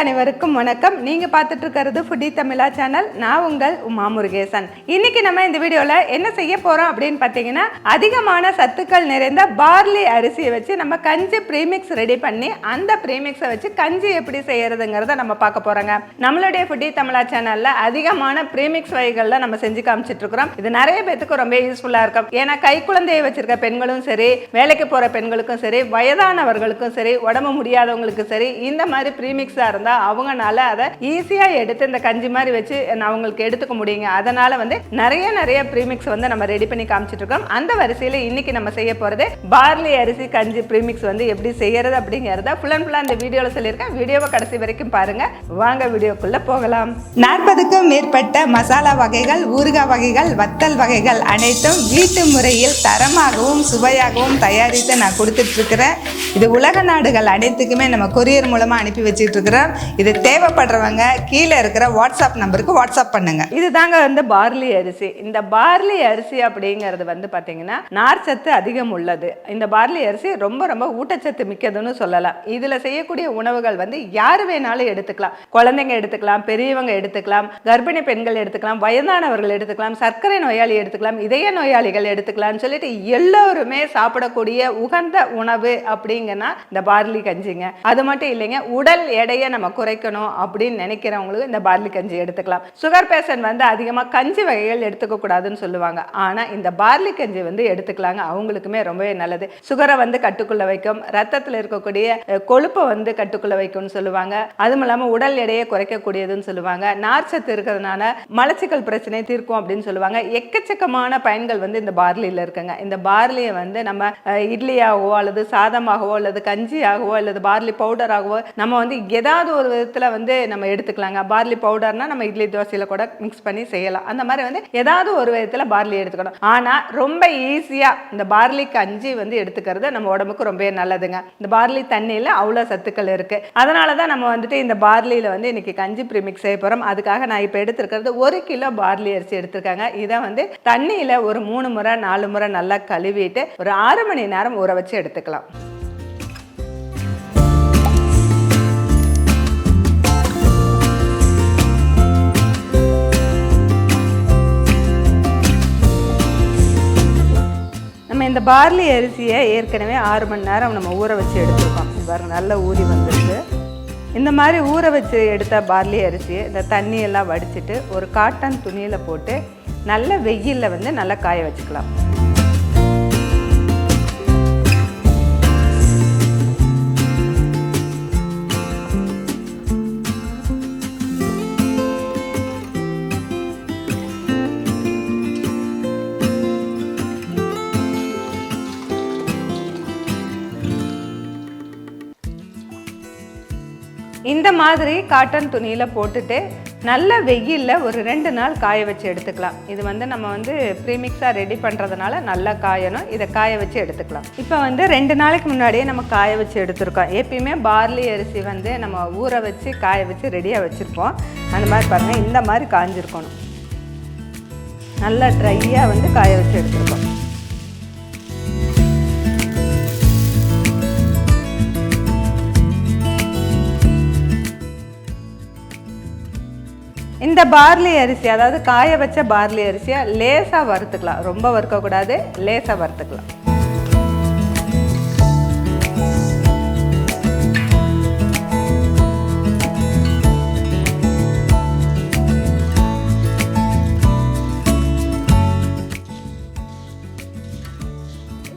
அனைவருக்கும் வணக்கம். நீங்கள் பார்த்துட்டு இருக்கிறது ஃபுடி தமிழா சேனல் நான் உங்கள் உமா முருகேசன். இன்னைக்கு நம்ம இந்த வீடியோவில் என்ன செய்ய போகிறோம் அப்படின்னு பார்த்தீங்கன்னா அதிகமான சத்துக்கள் நிறைந்த பார்லி அரிசியை வச்சு நம்ம கஞ்சி ப்ரீமிக்ஸ் ரெடி பண்ணி அந்த ப்ரீமிக்ஸை வச்சு கஞ்சி எப்படி செய்யறதுங்கிறத நம்ம பார்க்க போகிறோங்க நம்மளுடைய ஃபுடி தமிழா சேனலில் அதிகமான ப்ரீமிக்ஸ் வகைகளில் நம்ம செஞ்சு காமிச்சிட்டு இருக்கிறோம் இது நிறைய பேத்துக்கு ரொம்ப யூஸ்ஃபுல்லாக இருக்கும். ஏன்னா கை குழந்தையை வச்சிருக்க பெண்களும் சரி வேலைக்கு போகிற பெண்களுக்கும் சரி வயதானவர்களுக்கும் சரி உடம்பு முடியாதவங்களுக்கும் சரி இந்த மாதிரி ப்ரீமிக்ஸாக இருந்தால் அவங்கனால அதை ஈஸியாக எடுத்து இந்த கஞ்சி மாதிரி வச்சு நான் அவங்களுக்கு எடுத்துக்க முடியுங்க. அதனால வந்து நிறைய நிறைய ப்ரீமிக்ஸ் வந்து நம்ம ரெடி பண்ணி காமிச்சிட்டு இருக்கோம். அந்த வரிசையில் இன்னைக்கு நம்ம செய்ய போகிறது பார்லி அரிசி கஞ்சி ப்ரீமிக்ஸ் வந்து எப்படி செய்யறது அப்படிங்கிறத ஃபுல் அண்ட் ஃபுல்லாக அந்த வீடியோவில் சொல்லியிருக்கேன். வீடியோவை கடைசி வரைக்கும் பாருங்க. வாங்க வீடியோக்குள்ளே போகலாம். நாற்பதுக்கும் மேற்பட்ட மசாலா வகைகள் ஊறுகாய் வகைகள் வத்தல் வகைகள் அனைத்தும் வீட்டு முறையில் தரமாகவும் சுவையாகவும் தயாரித்து நான் கொடுத்துட்டு இருக்கிறேன். இது உலக நாடுகள் அனைத்துக்குமே நம்ம கொரியர் மூலமாக அனுப்பி வச்சுட்டு இருக்கிறோம். இது தேவைப்படுறவங்க கீழே இருக்கிற வாட்ஸ்அப் நம்பருக்கு வாட்ஸ்அப் பண்ணுங்க. இதுதாங்க வந்து பார்லி அரிசி. இந்த பார்லி அரிசி அப்படிங்கிறது வந்து பார்த்தீங்கன்னா நார்ச்சத்து அதிகம் உள்ளது. இந்த பார்லி அரிசி ரொம்ப ரொம்ப ஊட்டச்சத்து மிக்கதுன்னு சொல்லலாம். இதில் செய்யக்கூடிய உணவுகள் வந்து யார் வேணாலும் எடுத்துக்கலாம். குழந்தைங்க எடுத்துக்கலாம் பெரியவங்க எடுத்துக்கலாம் கர்ப்பிணி பெண்கள் எடுத்துக்கலாம் வயதானவர்கள் எடுத்துக்கலாம் சர்க்கரை நோயாளி எடுத்துக்கலாம் இதய நோயாளிகள் எடுத்துக்கலாம்னு சொல்லிட்டு எல்லோருமே சாப்பிடக்கூடிய உகந்த உணவு அப்படிங்கன்னா இந்த பார்லி கஞ்சிங்க. அது மட்டும் இல்லைங்க உடல் எடையை நம்ம குறைக்கணும் அப்படின்னு நினைக்கிறவங்களுக்கு இந்த பார்லி கஞ்சி எடுத்துக்கலாம். சுகர் பேஷண்ட் வந்து அதிகமாக கஞ்சி வகைகள் எடுத்துக்க கூடாதுன்னு சொல்லுவாங்க. ஆனால் இந்த பார்லி கஞ்சி வந்து எடுத்துக்கலாங்க. அவங்களுக்குமே ரொம்பவே நல்லது. சுகரை வந்து கட்டுக்குள்ள வைக்கும். ரத்தத்தில் இருக்கக்கூடிய கொழுப்பை வந்து கட்டுக்குள்ள வைக்கும்னு சொல்லுவாங்க. அதுவும் இல்லாமல் உடல் எடையை குறைக்கக்கூடியதுன்னு சொல்லுவாங்க. நார்ச்சத்து இருக்கிறதுனால மலச்சிக்கல் பிரச்சனை தீர்க்கும் அப்படின்னு சொல்லுவாங்க. எக்கச்சக்கமான பயன்கள் வந்து இந்த பார்லியில் இருக்குங்க. இந்த பார்லியை வந்து நம்ம இட்லியாகவோ அல்லது சாதமாகவோ அல்லது கஞ்சியாகவோ அல்லது பார்லி பவுடராகவோ நம்ம வந்து ஏதாவது ஒரு விதத்தில் வந்து நம்ம எடுத்துக்கலாங்க. பார்லி பவுடர்னா நம்ம இட்லி தோசையில் கூட மிக்ஸ் பண்ணி செய்யலாம். அந்த மாதிரி வந்து ஏதாவது ஒரு விதத்தில் பார்லி எடுத்துக்கணும். ஆனால் ரொம்ப ஈஸியாக இந்த பார்லி கஞ்சி வந்து எடுத்துக்கிறது நம்ம உடம்புக்கு ரொம்ப நல்லதுங்க. இந்த பார்லி தண்ணியில் அவ்வளோ சத்துக்கள் இருக்குது அதனால தான் நம்ம வந்துட்டு இந்த பார்லியில் வந்து இன்னைக்கு கஞ்சி ப்ரிமிக்ஸ் செய்ய போகிறோம் அதுக்காக நான் இப்போ எடுத்துருக்கிறது ஒரு கிலோ பார்லி அரிசி எடுத்திருக்காங்க. இதை வந்து தண்ணியில் ஒரு மூணு முறை நாலு முறை நல்லா கழுவிட்டு ஒரு ஆறு மணி நேரம் ஊற வச்சு எடுத்துக்கலாம். இந்த பார்லி அரிசியை ஏற்கனவே ஆறு மணி நேரம் நம்ம ஊற வச்சு எடுத்துருக்கோம். இது பாருங்க நல்லா ஊறி வந்திருக்கு. இந்த மாதிரி ஊற வச்சு எடுத்த பார்லி அரிசியை இந்த தண்ணியெல்லாம் வடிச்சிட்டு ஒரு காட்டன் துணியில் போட்டு நல்ல வெயிலில் வந்து நல்லா காய வச்சுக்கலாம். மாதிரி காட்டன் துணியில் போட்டுட்டு நல்ல வெயிலில் ஒரு ரெண்டு நாள் காய வச்சு எடுத்துக்கலாம். இது வந்து நம்ம வந்து ப்ரீமிக்ஸாக ரெடி பண்ணுறதுனால நல்லா காயணும். இதை காய வச்சு எடுத்துக்கலாம். இப்போ வந்து ரெண்டு நாளைக்கு முன்னாடியே நம்ம காய வச்சு எடுத்திருக்கோம். எப்பயுமே பார்லி அரிசி வந்து நம்ம ஊற வச்சு காய வச்சு ரெடியாக வச்சுருப்போம். அந்த மாதிரி பாருங்கள் இந்த மாதிரி காஞ்சிருக்கணும். நல்லா ட்ரையாக வந்து காய வச்சு எடுத்துருக்கோம். இந்த பார்லி அரிசி அதாவது காய வச்ச பார்லி அரிசியை லேசாக வறுத்துக்கலாம். ரொம்ப வறுக்கக்கூடாது லேசாக வறுத்துக்கலாம்.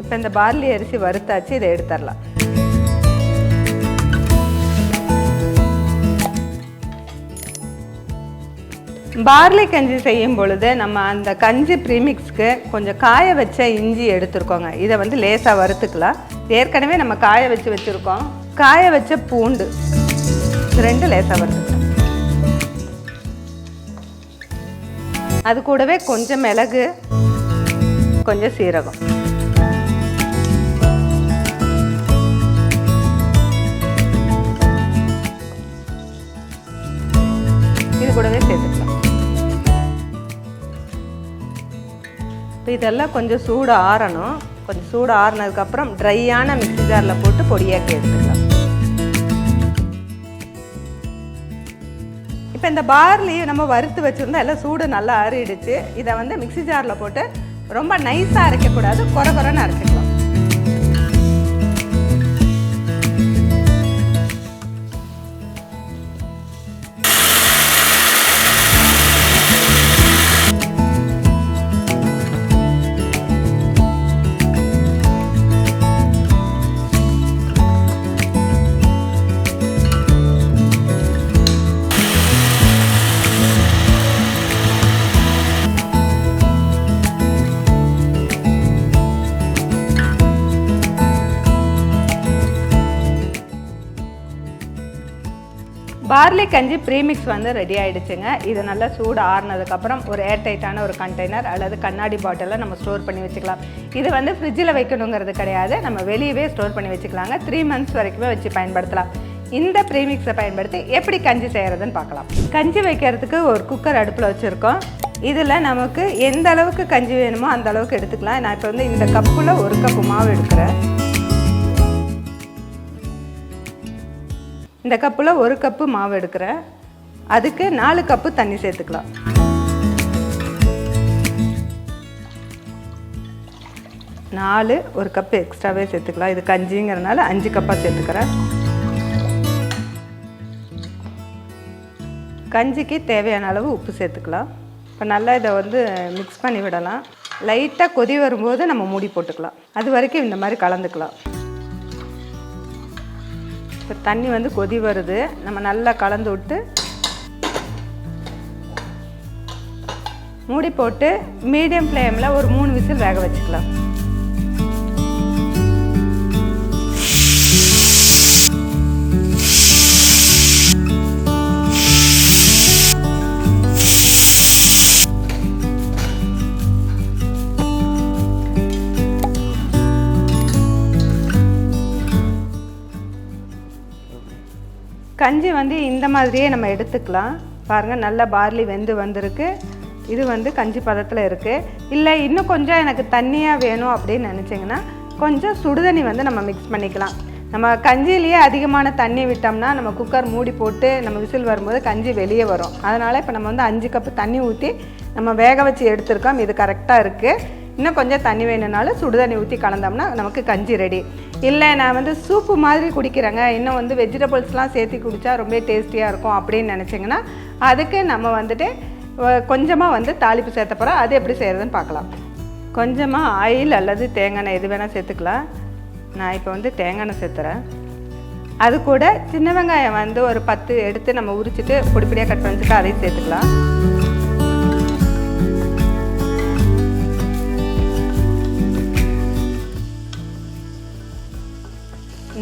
இப்போ இந்த பார்லி அரிசி வறுத்தாச்சு இதை எடுத்துடலாம். பார்லி கஞ்சி செய்யும் பொழுது நம்ம அந்த கஞ்சி ப்ரீமிக்ஸ்க்கு கொஞ்சம் காய வச்ச இஞ்சி எடுத்துருக்கோங்க. இதை வந்து லேசாக வறுத்துக்கலாம். ஏற்கனவே நம்ம காய வச்சு வச்சுருக்கோம். காய வச்ச பூண்டு. ரெண்டு லேசாக வறுத்துக்கலாம். அது கூடவே கொஞ்சம் மிளகு கொஞ்சம் சீரகம். இப்போ இதெல்லாம் கொஞ்சம் சூடு ஆறணும். கொஞ்சம் சூடு ஆறுனதுக்கப்புறம் ட்ரையான மிக்ஸி ஜாரில் போட்டு பொடியாக்கி எடுத்துக்கலாம். இப்போ இந்த பார்லி நம்ம வறுத்து வச்சுருந்தா எல்லாம் சூடு நல்லா ஆறிடுச்சு. இதை வந்து மிக்ஸி ஜாரில் போட்டு ரொம்ப நைஸாக அரைக்கக்கூடாது. குறை குறைன்னு அரைச்சிக்கலாம். பார்லி கஞ்சி ப்ரீமிக்ஸ் வந்து ரெடி ஆகிடுச்சுங்க இது நல்லா சூடு ஆறுனதுக்கப்புறம் ஒரு ஏர்டைட்டான ஒரு கண்டெய்னர் அல்லது கண்ணாடி பாட்டிலில் நம்ம ஸ்டோர் பண்ணி வச்சுக்கலாம். இது வந்து ஃப்ரிட்ஜில் வைக்கணுங்கிறது கிடையாது. நம்ம வெளியவே ஸ்டோர் பண்ணி வச்சுக்கலாங்க. த்ரீ மந்த்ஸ் வரைக்குமே வச்சு பயன்படுத்தலாம். இந்த ப்ரீமிக்ஸை பயன்படுத்தி எப்படி கஞ்சி செய்கிறதுன்னு பார்க்கலாம். கஞ்சி வைக்கிறதுக்கு ஒரு குக்கர் அடுப்பில் வச்சுருக்கோம். இதில் நமக்கு எந்த அளவுக்கு கஞ்சி வேணுமோ அந்த அளவுக்கு எடுத்துக்கலாம். நான் இப்போ வந்து இந்த கப்பில் ஒரு கப்பு மாவு எடுக்கிறேன். இந்த கப்பில் ஒரு கப்பு மாவு எடுக்கிறேன் அதுக்கு நாலு கப்பு தண்ணி சேர்த்துக்கலாம். நாலு ஒரு கப்பு எக்ஸ்ட்ராவே சேர்த்துக்கலாம். இது கஞ்சிங்கிறனால அஞ்சு கப்பாக சேர்த்துக்கிறேன். கஞ்சிக்கு தேவையான அளவு உப்பு சேர்த்துக்கலாம். இப்போ நல்லா இதை வந்து மிக்ஸ் பண்ணி விடலாம். லைட்டாக கொதி வரும்போது நம்ம மூடி போட்டுக்கலாம். அது வரைக்கும் இந்த மாதிரி கலந்துக்கலாம். இப்போ தண்ணி வந்து கொதி வருது. நம்ம நல்லா கலந்து விட்டு மூடி போட்டு மீடியம் ஃப்ளேமில் ஒரு மூணு விசில் வேக வச்சுக்கலாம். கஞ்சி வந்து இந்த மாதிரியே நம்ம எடுத்துக்கலாம். பாருங்கள் நல்ல பார்லி வெந்து வந்திருக்கு. இது வந்து கஞ்சி பதத்தில் இருக்குது இல்லை இன்னும் கொஞ்சம் எனக்கு தண்ணியாக வேணும் அப்படின்னு நினச்சிங்கன்னா கொஞ்சம் சுடுதண்ணி வந்து நம்ம மிக்ஸ் பண்ணிக்கலாம். நம்ம கஞ்சிலேயே அதிகமான தண்ணி விட்டோம்னா நம்ம குக்கர் மூடி போட்டு நம்ம விசில் வரும்போது கஞ்சி வெளியே வரும். அதனால் இப்போ நம்ம வந்து அஞ்சு கப்பு தண்ணி ஊற்றி நம்ம வேக வச்சு எடுத்திருக்கோம். இது கரெக்டாக இருக்குது இன்னும் கொஞ்சம் தண்ணி வேணும்னாலும் சுடுதண்ணி ஊற்றி கலந்தோம்னா நமக்கு கஞ்சி ரெடி இல்லை நான் வந்து சூப்பு மாதிரி குடிக்கிறேங்க. இன்னும் வந்து வெஜிடபிள்ஸ்லாம் சேர்த்து குடித்தா ரொம்ப டேஸ்டியாக இருக்கும் அப்படின்னு நினச்சிங்கன்னா அதுக்கு நம்ம வந்துட்டு கொஞ்சமாக வந்து தாளிப்பு சேர்த்த போகிறோம் அது எப்படி செய்கிறதுன்னு பார்க்கலாம். கொஞ்சமாக ஆயில் அல்லது தேங்காய் எண்ணெய் எது வேணால் சேர்த்துக்கலாம். நான் இப்போ வந்து தேங்காய் எண்ணெய் சேர்த்துறேன். அது கூட சின்ன வெங்காயம் வந்து ஒரு பத்து எடுத்து நம்ம உரிச்சிட்டு பொடிப்படியாக கட் பண்ணிச்சுட்டு அதையும் சேர்த்துக்கலாம்.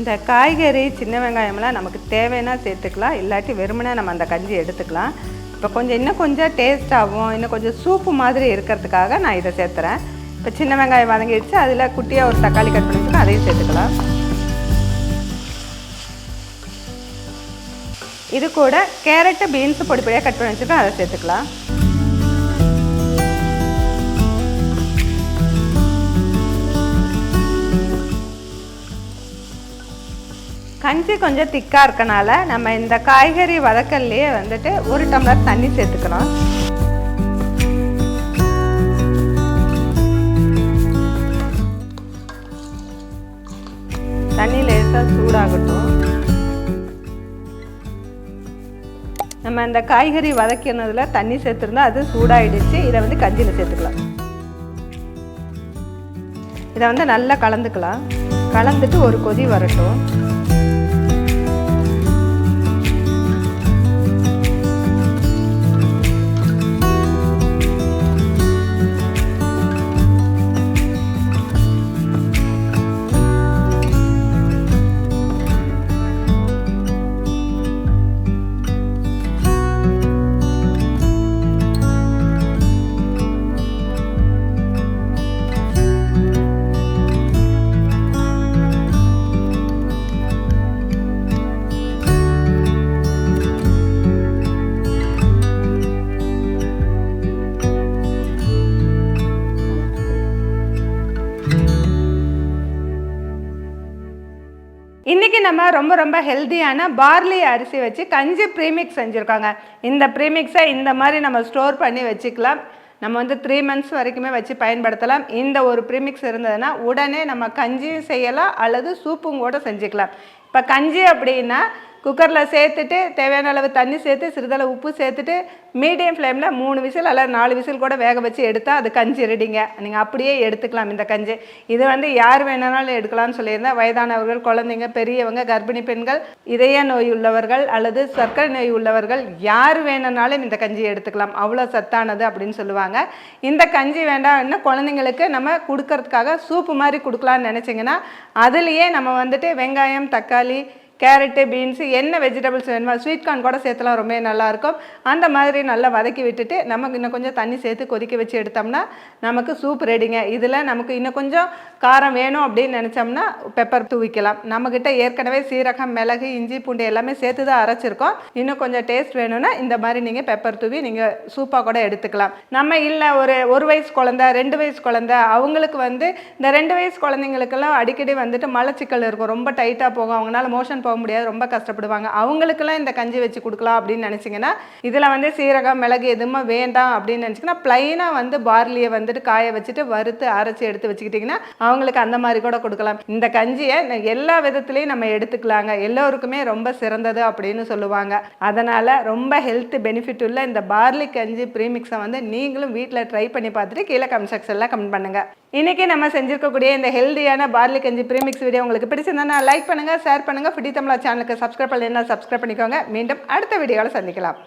இந்த காய்கறி சின்ன வெங்காயம்லாம் நமக்கு தேவைன்னா சேர்த்துக்கலாம். இல்லாட்டி வெறுமனே நம்ம அந்த கஞ்சி எடுத்துக்கலாம். இப்போ கொஞ்சம் இன்னும் கொஞ்சம் டேஸ்ட்டாகவும் இன்னும் கொஞ்சம் சூப்பு மாதிரி இருக்கிறதுக்காக நான் இதை சேர்த்துறேன். இப்போ சின்ன வெங்காயம் வதங்கிடுச்சு. அதில் குட்டியாக ஒரு தக்காளி கட் பண்ணி அதையும் சேர்த்துக்கலாம். இது கூட கேரட்டு பீன்ஸு பொடி பொடியாக கட் பண்ணி வச்சுருக்கேன் அதை சேர்த்துக்கலாம். கஞ்சி கொஞ்சம் திக்காக இருக்கனால நம்ம இந்த காய்கறி வதக்கல்லையே வந்துட்டு ஒரு டம்ளர் தண்ணி சேர்த்துக்கலாம். தண்ணி லேசாக சூடாகட்டும். நம்ம இந்த காய்கறி வதக்கினதில் தண்ணி சேர்த்துருந்தா அது சூடாயிடுச்சு. இதை வந்து கஞ்சியில் சேர்த்துக்கலாம். இதை வந்து நல்லா கலந்துக்கலாம். கலந்துட்டு ஒரு கொதி வரட்டும். நம்ம ரொம்ப ரொம்ப ஹெல்த்தியான பார்லி அரிசி வச்சு கஞ்சி ப்ரீமிக்ஸ் செஞ்சுருக்காங்க. இந்த ப்ரீமிக்ஸை இந்த மாதிரி நம்ம ஸ்டோர் பண்ணி வச்சுக்கலாம். நம்ம வந்து த்ரீ மந்த்ஸ் வரைக்குமே வச்சு பயன்படுத்தலாம். இந்த ஒரு ப்ரீமிக்ஸ் இருந்ததுன்னா உடனே நம்ம கஞ்சியும் செய்யலாம் அல்லது சூப்பும் கூட செஞ்சுக்கலாம். இப்போ கஞ்சி அப்படின்னா குக்கரில் சேர்த்துட்டு தேவையான அளவு தண்ணி சேர்த்து சிறிதளவு உப்பு சேர்த்துட்டு மீடியம் ஃப்ளேமில் மூணு விசில் அல்லது நாலு விசில் கூட வேக வச்சு எடுத்தால் அது கஞ்சி ரெடிங்க. நீங்கள் அப்படியே எடுத்துக்கலாம் இந்த கஞ்சி. இது வந்து யார் வேணுனாலும் எடுக்கலாம்னு சொல்லியிருந்தேன். வயதானவர்கள் குழந்தைங்க பெரியவங்க கர்ப்பிணி பெண்கள் இதய நோய் உள்ளவர்கள் அல்லது சர்க்கரை நோய் உள்ளவர்கள் யார் வேணுனாலும் இந்த கஞ்சி எடுத்துக்கலாம். அவ்வளோ சத்தானது அப்படின்னு சொல்லுவாங்க. இந்த கஞ்சி வேண்டாம் இன்னும் குழந்தைங்களுக்கு நம்ம கொடுக்கறதுக்காக சூப்பு மாதிரி கொடுக்கலான்னு நினச்சிங்கன்னா அதுலேயே நம்ம வந்துட்டு வெங்காயம் தக்காளி கேரட்டு பீன்ஸு என்ன வெஜிடபிள்ஸ் வேணுமோ? ஸ்வீட் கார்ன் கூட சேர்த்துலாம் ரொம்ப நல்லாயிருக்கும். அந்த மாதிரி நல்லா வதக்கி விட்டுட்டு நமக்கு இன்னும் கொஞ்சம் தண்ணி சேர்த்து கொதிக்க வச்சு எடுத்தோம்னா நமக்கு சூப் ரெடிங்க. இதில் நமக்கு இன்னும் கொஞ்சம் காரம் வேணும் அப்படின்னு நினச்சோம்னா பெப்பர் தூவிக்கலாம். நம்மக்கிட்ட ஏற்கனவே சீரகம் மிளகு இஞ்சி பூண்டு எல்லாமே சேர்த்து தான் அரைச்சிருக்கோம். இன்னும் கொஞ்சம் டேஸ்ட் வேணும்னா இந்த மாதிரி நீங்கள் பெப்பர் தூவி நீங்கள் சூப்பாக கூட எடுத்துக்கலாம். நம்ம இல்லை ஒரு ஒரு வயசு குழந்த ரெண்டு வயசு குழந்த அவங்களுக்கு வந்து இந்த ரெண்டு வயசு குழந்தைங்களுக்கெல்லாம் அடிக்கடி வந்துட்டு மலச்சிக்கல் இருக்கும். ரொம்ப டைட்டாக போகும். அவங்களால மோஷன் போக போக முடியாது ரொம்ப கஷ்டப்படுவாங்க. அவங்களுக்கெல்லாம் இந்த கஞ்சி வச்சு கொடுக்கலாம் அப்படின்னு நினச்சிங்கன்னா இதில் வந்து சீரகம் மிளகு எதுவுமே வேண்டாம் அப்படின்னு நினச்சிங்கன்னா ப்ளைனாக வந்து பார்லியை வந்துட்டு காய வச்சுட்டு வறுத்து அரைச்சி எடுத்து வச்சுக்கிட்டிங்கன்னா அவங்களுக்கு அந்த மாதிரி கூட கொடுக்கலாம். இந்த கஞ்சியை எல்லா விதத்துலேயும் நம்ம எடுத்துக்கலாங்க. எல்லோருக்குமே ரொம்ப சிறந்தது அப்படின்னு சொல்லுவாங்க. அதனால் ரொம்ப ஹெல்த் பெனிஃபிட் உள்ள இந்த பார்லி கஞ்சி ப்ரீமிக்ஸை வந்து நீங்களும் வீட்டில் ட்ரை பண்ணி பார்த்துட்டு கீழே கமெண்ட் செக்ஷனில் கமெண்ட் பண்ணுங்கள் இன்றைக்கி நம்ம செஞ்சுருக்கக்கூடிய இந்த ஹெல்தியான பார்லி கஞ்சி ப்ரீமிக்ஸ் வீடியோ உங்களுக்கு பிடிச்சிருந்தா லைக் பண்ணுங்கள் ஷேர் பண்ணுங்கள் ஃபிடி தமிழா சேனலுக்கு சப்ஸ்கிரைப் பண்ணலைன்னா சப்ஸ்கிரைப் பண்ணிக்கோங்க. மீண்டும் அடுத்த வீடியோவில் சந்திக்கலாம்.